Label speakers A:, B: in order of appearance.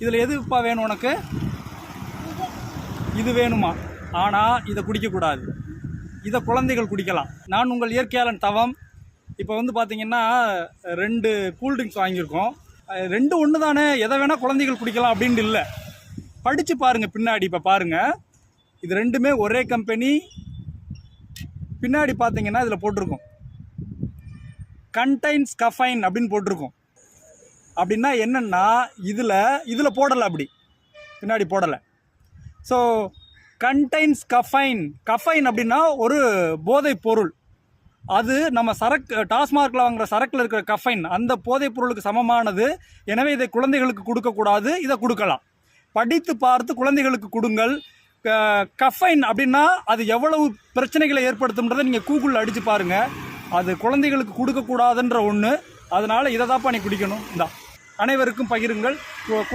A: இதில் எதுப்பா வேணும் உனக்கு? இது வேணுமா? ஆனால் இதை குடிக்கக்கூடாது. இதை குழந்தைகள் குடிக்கலாம். நான் உங்கள் இயற்கையாளன் தவம். இப்போ வந்து பார்த்தீங்கன்னா ரெண்டு கூல்ட்ரிங்க்ஸ் வாங்கியிருக்கோம். ரெண்டு ஒன்று தானே எதை வேணால் குழந்தைகள் குடிக்கலாம் அப்படின்ட்டு இல்லை. படித்து பாருங்கள் பின்னாடி இப்போ பாருங்கள் இது ரெண்டுமே ஒரே கம்பெனி. பின்னாடி பார்த்தீங்கன்னா இதில் போட்டிருக்கோம். கண்டைன்ஸ் கஃபைன் அப்படின்னு போட்டிருக்கோம். அப்படின்னா என்னென்னா இதில் இதில் போடலை அப்படி. பின்னாடி போடலை. ஸோ கண்டைன்ஸ் கஃபைன் கஃபைன் அப்படின்னா ஒரு போதைப் பொருள். அது நம்ம சரக்கு டாஸ்மார்க்கில் வாங்குற சரக்கில் இருக்கிற கஃபைன் அந்த போதைப் பொருளுக்கு சமமானது. எனவே இதை குழந்தைகளுக்கு கொடுக்கக்கூடாது. இதை கொடுக்கலாம். படித்து பார்த்து குழந்தைகளுக்கு கொடுங்கள். கஃபைன் அப்படின்னா அது எவ்வளவு பிரச்சனைகளை ஏற்படுத்தும்ன்றதை நீங்கள் கூகுளில் அடித்து பாருங்கள் அது குழந்தைகளுக்கு கொடுக்கக்கூடாதுன்ற ஒன்று அதனால் இதை தான்ப்பா நீ குடிக்கணும். இந்தா. அனைவருக்கும் பகிருங்கள். கு-